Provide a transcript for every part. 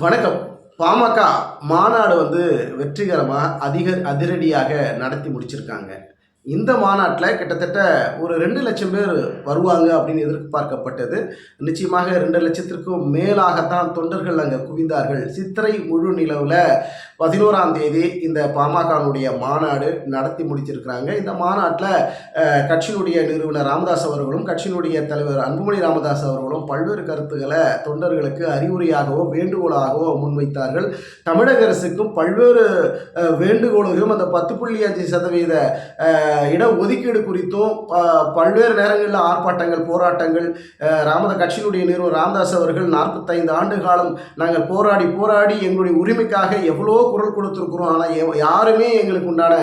வணக்கம். பாமக மாநாடு வந்து வெற்றிகரமாக அதிக அதிரடியாக நடத்தி முடிச்சிருக்காங்க. இந்த மாநாட்டில் கிட்டத்தட்ட ஒரு ரெண்டு லட்சம் பேர் வருவாங்க அப்படின்னு எதிர்பார்க்கப்பட்டது. நிச்சயமாக ரெண்டு லட்சத்திற்கும் மேலாகத்தான் தொண்டர்கள் அங்கே குவிந்தார்கள். சித்திரை முழு நிலவில் பதினோராம் தேதி இந்த பாமகனுடைய மாநாடு நடத்தி முடிச்சிருக்கிறாங்க. இந்த மாநாட்டில் கட்சியினுடைய நிறுவனர் ராமதாஸ் அவர்களும் கட்சியினுடைய தலைவர் அன்புமணி ராமதாஸ் அவர்களும் பல்வேறு கருத்துக்களை தொண்டர்களுக்கு அறிவுரையாகவோ வேண்டுகோளாகவோ முன்வைத்தார்கள். தமிழக அரசுக்கும் பல்வேறு அஹ், வேண்டுகோள்களும் அந்த பத்து புள்ளி அஞ்சு சதவீத இட ஒதுக்கீடு குறித்தும் ப- பல்வேறு நேரங்களில் ஆர்ப்பாட்டங்கள் போராட்டங்கள் ராமத கட்சியினுடைய நிறுவனர் ராமதாஸ் அவர்கள் நாற்பத்தைந்து ஆண்டு காலம் நாங்கள் போராடி போராடி எங்களுடைய உரிமைக்காக எவ்வளோ குரல் கொடுத்துருக்குறோம். ஆனால் யாருமே எங்களுக்கு உண்டான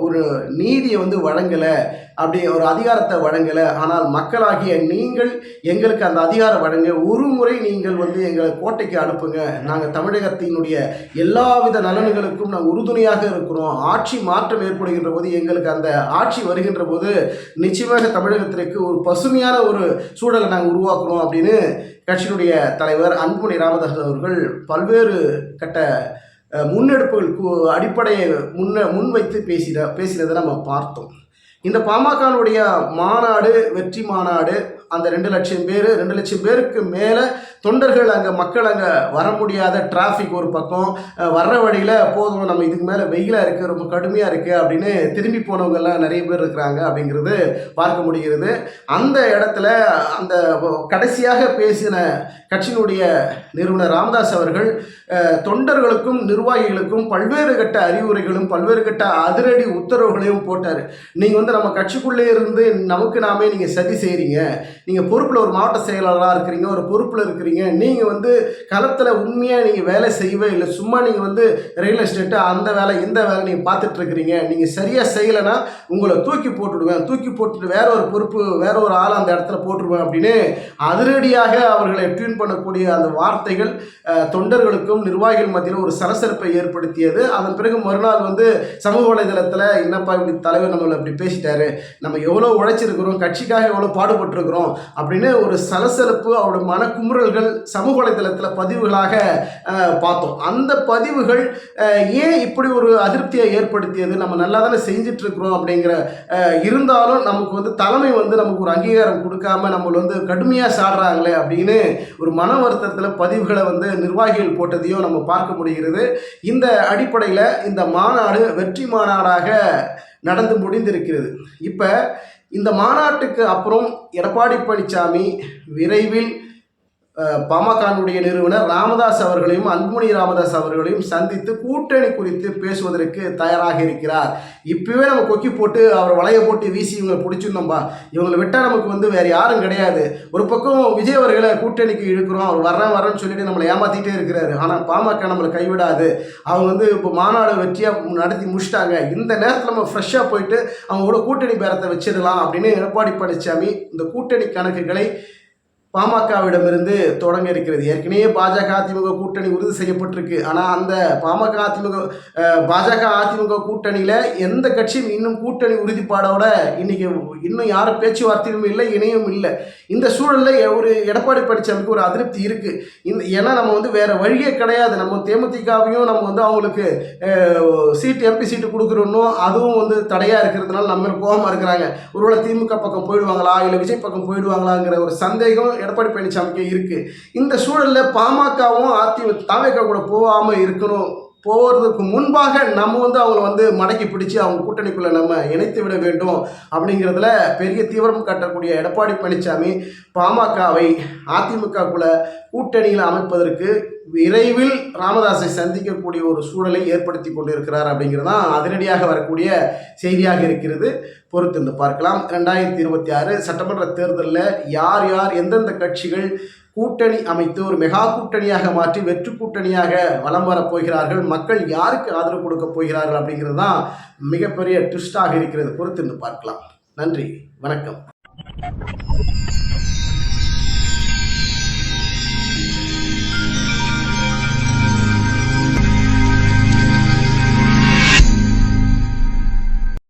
ஒரு நீதியை வந்து வழங்கலை. அப்படி ஒரு அதிகாரத்தை வழங்கலை. ஆனால் மக்களாகிய நீங்கள் எங்களுக்கு அந்த அதிகாரம் வழங்க ஒரு முறை நீங்கள் வந்து எங்களை கோட்டைக்கு அனுப்புங்க. நாங்கள் தமிழகத்தினுடைய எல்லாவித நலன்களுக்கும் நாங்கள் உறுதுணையாக இருக்கிறோம். ஆட்சி மாற்றம் ஏற்படுகின்ற போது எங்களுக்கு அந்த ஆட்சி வருகின்ற போது நிச்சயமாக தமிழகத்திற்கு ஒரு பசுமையான ஒரு சூழலை நாங்கள் உருவாக்குறோம் அப்படின்னு கட்சியினுடைய தலைவர் அன்புமணி ராமதாஸ் அவர்கள் பல்வேறு கட்ட முன்னெடுப்புகள் அடிப்படையை முன்ன முன்வைத்து பேசின பேசினதை நம்ம பார்த்தோம். இந்த பாமகனுடைய மாநாடு வெற்றி மாநாடு அந்த ரெண்டு லட்சம் பேர் ரெண்டு லட்சம் பேருக்கு மேலே தொண்டர்கள் அங்கே மக்கள் அங்கே வர முடியாத டிராஃபிக் ஒரு பக்கம். வர்ற வழியில் போதும் நம்ம இதுக்கு மேலே வெயிலாக இருக்குது ரொம்ப கடுமையாக இருக்குது அப்படின்னு திரும்பி போனவங்கெல்லாம் நிறைய பேர் இருக்கிறாங்க அப்படிங்கிறது பார்க்க முடிகிறது. அந்த இடத்துல அந்த கடைசியாக பேசின கட்சியினுடைய நிறுவனர் ராமதாஸ் அவர்கள் தொண்டர்களுக்கும் நிர்வாகிகளுக்கும் பல்வேறு கட்ட அறிவுரைகளும் பல்வேறு கட்ட அதிரடி உத்தரவுகளையும் போட்டார். நீங்கள் வந்து நம்ம கட்சிக்குள்ளே இருந்து நமக்கு நாமே நீங்கள் சதி செய்கிறீங்க நீங்கள் பொறுப்பில் ஒரு மாவட்ட செயலாளராக இருக்கிறீங்க ஒரு பொறுப்பில் இருக்கிறீங்க. நீங்கள் வந்து களத்தில் உண்மையாக நீங்கள் வேலை செய்யவே இல்லை. சும்மா நீங்கள் வந்து ரியல் எஸ்டேட்டு அந்த வேலை இந்த வேலை நீங்கள் பார்த்துட்ருக்கிறீங்க நீங்கள் சரியாக செய்யலைன்னா உங்களை தூக்கி போட்டுடுவேன் தூக்கி போட்டுட்டு வேற ஒரு பொறுப்பு வேற ஒரு ஆள் அந்த இடத்துல போட்டுருவேன் அப்படின்னு அதிரடியாக அவர்களை ட்யூன் பண்ணக்கூடிய அந்த வார்த்தைகள் தொண்டர்களுக்கும் நிர்வாகிகள் மத்தியில் ஒரு சலசலப்பை ஏற்படுத்தியது. அதன் பிறகு மறுநாள் வந்து சமூக வலைதளத்தில் என்னப்பா இப்படி தலைவர் நம்மளை அப்படி பேசிட்டு பேசிட்டாரு. நம்ம எவ்வளோ உழைச்சிருக்கிறோம் கட்சிக்காக எவ்வளோ பாடுபட்டிருக்கிறோம் அப்படின்னு ஒரு சலசலப்பு அவரோட மனக்குமுறல்கள் சமூக வலைதளத்தில் பதிவுகளாக பார்த்தோம். அந்த பதிவுகள் ஏன் இப்படி ஒரு அதிருப்தியை ஏற்படுத்தியது? நம்ம நல்லா தானே செஞ்சிட்ருக்குறோம் அப்படிங்கிற இருந்தாலும் நமக்கு வந்து தலைமை வந்து நமக்கு ஒரு அங்கீகாரம் கொடுக்காம நம்மளை வந்து கடுமையாக சாடுறாங்களே அப்படின்னு ஒரு மன வருத்தத்தில் பதிவுகளை வந்து நிர்வாகிகள் போட்டதையும் நம்ம பார்க்க முடிகிறது. இந்த அடிப்படையில் இந்த மாநாடு வெற்றி மாநாடாக நடந்து முடிந்திருக்கிறது. இப்போ இந்த மாநாட்டுக்கு அப்புறம் எடப்பாடி பழனிசாமி விரைவில் பாமகனுடைய நிறுவனர் ராமதாஸ் அவர்களையும் அன்புமணி ராமதாஸ் அவர்களையும் சந்தித்து கூட்டணி குறித்து பேசுவதற்கு தயாராக இருக்கிறார். இப்பவே நம்ம கொக்கி போட்டு அவர் வளைய போட்டு வீசி இவங்களை பிடிச்சிருந்தோம்பா. இவங்களை விட்டால் நமக்கு வந்து வேறு யாரும் கிடையாது. ஒரு பக்கம் விஜய் அவர்களை கூட்டணிக்கு இழுக்கிறோம் அவர் வர்றேன் வரேன்னு சொல்லிட்டு நம்மளை ஏமாத்திட்டே இருக்கிறாரு. ஆனால் பாமக நம்மளை கைவிடாது. அவங்க வந்து இப்போ மாநாடு வெற்றியாக நடத்தி முடிச்சிட்டாங்க. இந்த நேரத்தில் நம்ம ஃப்ரெஷ்ஷாக போயிட்டு அவங்களோட கூட்டணி பேரத்தை வச்சிடலாம் அப்படின்னு எடப்பாடி பழனிசாமி இந்த கூட்டணி கணக்குகளை பாமகவிடமிருந்து தொடங்க இருக்கிறது. ஏற்கனவே பாஜக அதிமுக கூட்டணி உறுதி செய்யப்பட்டிருக்கு. ஆனால் அந்த பாமக அதிமுக பாஜக அதிமுக கூட்டணியில் எந்த கட்சியும் இன்னும் கூட்டணி உறுதிப்பாடோட இன்றைக்கி இன்னும் யாரும் பேச்சுவார்த்தையும் இல்லை இணையும் இல்லை. இந்த சூழலில் ஒரு எடப்பாடி பழனிசாமிக்கு ஒரு அதிருப்தி இருக்குது இந்த ஏன்னா நம்ம வந்து வேறு வழியே கிடையாது. நம்ம தேமுதிகவையும் நம்ம வந்து அவங்களுக்கு சீட்டு எம்பி சீட்டு கொடுக்குறோன்னும் அதுவும் வந்து தடையாக இருக்கிறதுனால நம்ம கோபமாக இருக்கிறாங்க. ஒருவேளை திமுக பக்கம் போயிடுவாங்களா? இல்லை விஜய் பக்கம் போயிடுவாங்களாங்கிற ஒரு சந்தேகம் எடப்பாடி பழனிசாமிக்கு இருக்கு. இந்த சூழலில் பாமகவும் அதிமுக தாவேக்கா கூட போகாமல் இருக்கணும். போகிறதுக்கு முன்பாக நம்ம வந்து அவங்கள வந்து மடக்கி பிடிச்சு அவங்க கூட்டணிக்குள்ளே நம்ம இணைத்து விட வேண்டும் அப்படிங்கிறதுல பெரிய தீவிரம் காட்டக்கூடிய எடப்பாடி பழனிசாமி பாமகவை அதிமுகக்குள்ள கூட்டணியில் அமைப்பதற்கு விரைவில் ராமதாஸை சந்திக்கக்கூடிய ஒரு சூழலை ஏற்படுத்தி கொண்டிருக்கிறார் அப்படிங்கிறது தான் அதிரடியாக வரக்கூடிய செய்தியாக இருக்கிறது. பொறுத்திருந்து பார்க்கலாம். ரெண்டாயிரத்தி இருபத்தி ஆறு சட்டமன்ற தேர்தலில் யார் யார் எந்தெந்த கட்சிகள் கூட்டணி அமைத்து ஒரு மெகா கூட்டணியாக மாற்றி வெற்று கூட்டணியாக வலம் வரப் போகிறார்கள் மக்கள் யாருக்கு ஆதரவு கொடுக்க போகிறார்கள் அப்படிங்கிறது தான் மிகப்பெரிய ட்விஸ்டாக இருக்கிறது. பொறுத்திருந்து பார்க்கலாம். நன்றி. வணக்கம்.